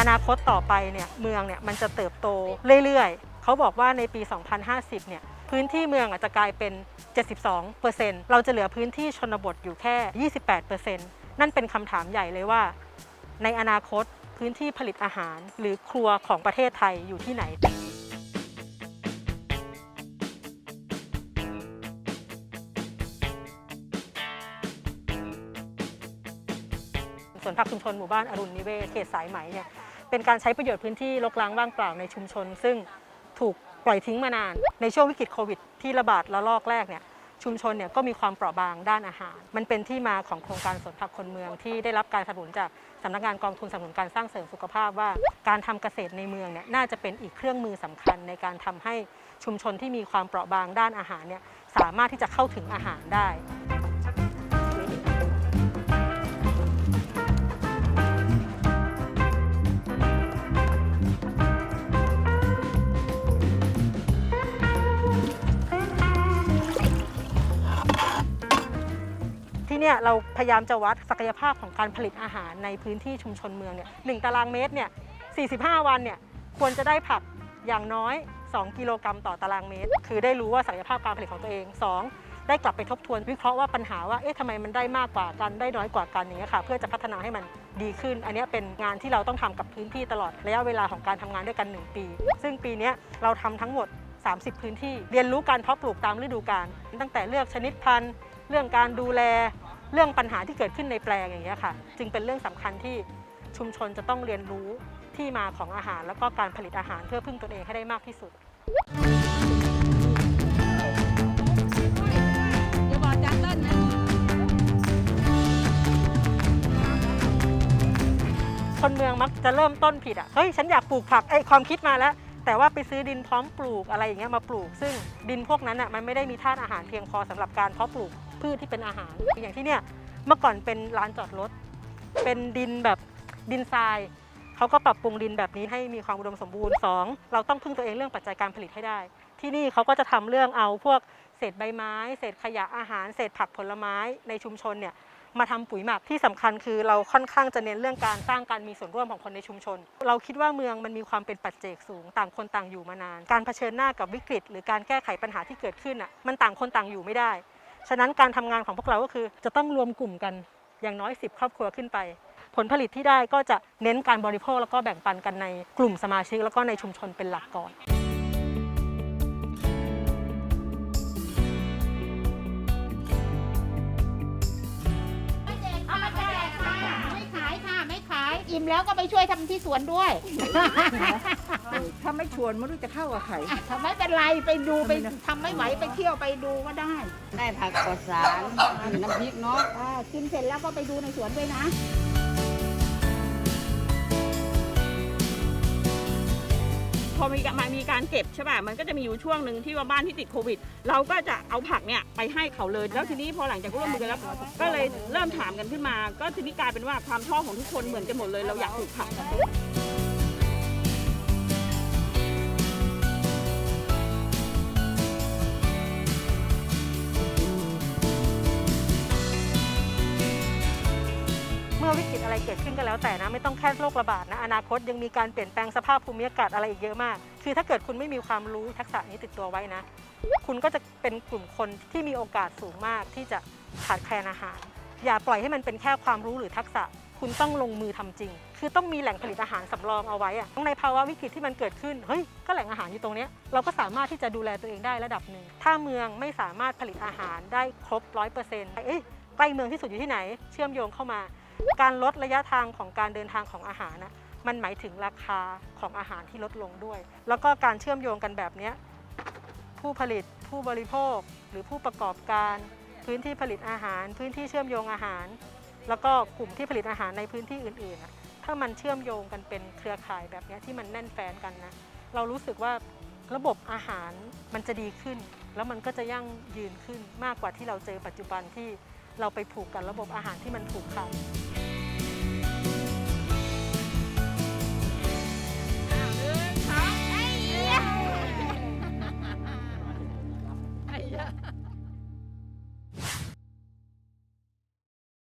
อนาคตต่อไปเนี่ยเมืองเนี่ยมันจะเติบโตเรื่อยๆ เขาบอกว่าในปี 2050 เนี่ยพื้นที่เมืองอาจจะกลายเป็น 72%เราจะเหลือพื้นที่ชนบทอยู่แค่ 28%นั่นเป็นคำถามใหญ่เลยว่า ในอนาคตพื้นที่ผลิตอาหารหรือครัวของประเทศไทยอยู่ที่ไหนสวนผักชุมชนหมู่บ้านอรุณนิเวศเขตสายไหมเนี่ย เป็นการใช้ประโยชน์พื้นที่รกร้างว่างเปล่าในชุมชน ซึ่งถูกปล่อยทิ้งมานาน ในช่วงวิกฤตโควิดที่ระบาดระลอกแรกเนี่ยชุมชนเนี่ยก็มีความเปราะบางด้านอาหาร มันเป็นที่มาของโครงการสวนผักคนเมืองที่ได้รับการสนับสนุนจากสำนักงานกองทุนสนับสนุนการสร้างเสริมสุขภาพว่า การทำเกษตรในเมืองเนี่ยน่าจะเป็นอีกเครื่องมือสำคัญในการทำให้ชุมชนที่มีความเปราะบางด้านอาหารเนี่ยสามารถที่จะเข้าถึงอาหารได้ เนี่ยเราพยายามจะวัดศักยภาพของการผลิตอาหารในพื้นที่ชุมชนเมืองเนี่ยหตารางเมตรเนี่ย45 วันเนี่ยควรจะได้ผักอย่างน้อย 2 กิโลกรัมต่อตารางเมตร คือได้รู้ว่าศักยภาพการผลิตของตัวเอง 2 ได้กลับไปทบทวนวิเคราะห์ว่าปัญหาว่าเอ๊ะทำไมมันได้มากกว่ากันได้น้อยกว่ากันอย่างเงี้ยค่ะเพื่อจะพัฒนาให้มันดีขึ้น อันนี้เป็นงานที่เราต้องทำกับพื้นที่ตลอดระยะเวลาของการทำงานด้วยกัน 1 ปี ซึ่งปีนี้เราทำทั้งหมด 30 พื้นที่ เรียนรู้การเพาะปลูกตามฤดูกาลตั้งแต่เลือกชนิดพันธุ์ เรื่องการดูแล เรื่องปัญหาที่เกิดขึ้นในแปลงอย่างเงี้ยค่ะ จึงเป็นเรื่องสำคัญที่ชุมชนจะต้องเรียนรู้ที่มาของอาหาร แล้วก็การผลิตอาหารเพื่อพึ่งตนเองให้ได้มากที่สุดคนเมืองมักจะเริ่มต้นผิดอะ เฮ้ย ฉันอยากปลูกผักไอ้ความคิดมาแล้ว แต่ว่าไปซื้อดินพร้อมปลูกอะไรอย่างเงี้ยมาปลูก ซึ่งดินพวกนั้นอะมันไม่ได้มีธาตุอาหารเพียงพอสำหรับการเพาะปลูก พืชที่เป็นอาหาร อย่างที่เนี่ยเมื่อก่อนเป็นลานจอดรถ เป็นดินแบบดินทรายเขาก็ปรับปรุงดินแบบนี้ให้มีความอุดมสมบูรณ์ 2. เราต้องพึ่งตัวเองเรื่องปัจจัยการผลิตให้ได้ ที่นี่เขาก็จะทำเรื่องเอาพวกเศษใบไม้ เศษขยะอาหาร เศษผักผลไม้ในชุมชนเนี่ยมาทำปุ๋ยหมักที่สำคัญคือเราค่อนข้างจะเน้นเรื่องการสร้างการมีส่วนร่วมของคนในชุมชน เราคิดว่าเมืองมันมีความเป็นปัจเจกสูง ต่างคนต่างอยู่มานาน การเผชิญหน้ากับวิกฤต หรือการแก้ไขปัญหาที่เกิดขึ้นอะมันต่างคนต่างอยู่ไม่ได้ ฉะนั้นการทำงานของพวกเราก็คือ จะต้องรวมกลุ่มกันอย่างน้อย 10 ครอบครัวขึ้นไป ผลผลิตที่ได้ก็จะเน้นการบริโภคแล้วก็แบ่งปันกันในกลุ่มสมาชิกแล้วก็ในชุมชนเป็นหลักก่อน อิ่มแล้วก็ไปช่วยทำที่สวนด้วย ถ้าไม่ชวนไม่รู้จะเข้ากับใครอะทำไม่เป็นไรไปดูไปทำไม่ไหวไปเที่ยวไปดูก็ได้ ได้ผักปลอดสารมีน้ำพริกเนาะ อ่ากินเสร็จแล้วก็ไปดูในสวนด้วยนะ อมีการมามีการเก็บใช่ป่ะมันก็จะมีอยู่ช่วงหนึ่งที่ว่าบ้านที่ติดโควิด เราก็จะเอาผักเนี่ยไปให้เขาเลยแล้วทีนี้พอหลังจากร่วมมือกันแล้วก็เลยเริ่มถามกันขึ้นมา ก็ทีนี้กลายเป็นว่าความชอบของทุกคนเหมือนกันหมดเลยเราอยากปลูกผัก่อวิกฤตอะไรเกิดขึ้นก็แล้วแต่นะ ไม่ต้องแค่โรคระบาดนะ อนาคตยังมีการเปลี่ยนแปลงสภาพภูมิอากาศอะไรอีกเยอะมาก คือถ้าเกิดคุณไม่มีความรู้ทักษะนี้ติดตัวไว้นะ คุณก็จะเป็นกลุ่มคนที่มีโอกาสสูงมากที่จะขาดแคลนอาหาร อย่าปล่อยให้มันเป็นแค่ความรู้หรือทักษะ คุณต้องลงมือทำจริง คือต้องมีแหล่งผลิตอาหารสำรองเอาไว้อะในภาวะวิกฤตที่มันเกิดขึ้น เฮ้ย ก็แหล่งอาหารอยู่ตรงนี้ เราก็สามารถที่จะดูแลตัวเองได้ระดับหนึ่ง ถ้าเมืองไม่สามารถผลิตอาหารได้ครบร้อยเปอร์เซ็นต์เอ้ยใกล้เมืองที่สุดอยู่ที่ไหน เชื่อมโยงเข้ามา การลดระยะทางของการเดินทางของอาหารนะมันหมายถึงราคาของอาหารที่ลดลงด้วย แล้วก็การเชื่อมโยงกันแบบนี้ผู้ผลิตผู้บริโภคหรือผู้ประกอบการ พื้นที่ผลิตอาหาร พื้นที่เชื่อมโยงอาหาร แล้วก็กลุ่มที่ผลิตอาหารในพื้นที่อื่นๆ ถ้ามันเชื่อมโยงกันเป็นเครือข่ายแบบนี้ที่มันแน่นแฟนกันนะเรารู้สึกว่าระบบอาหารมันจะดีขึ้น แล้วมันก็จะยั่งยืนขึ้นมากกว่าที่เราเจอปัจจุบันที่ เราไปผูกกับระบบอาหารที่มันผูกขาด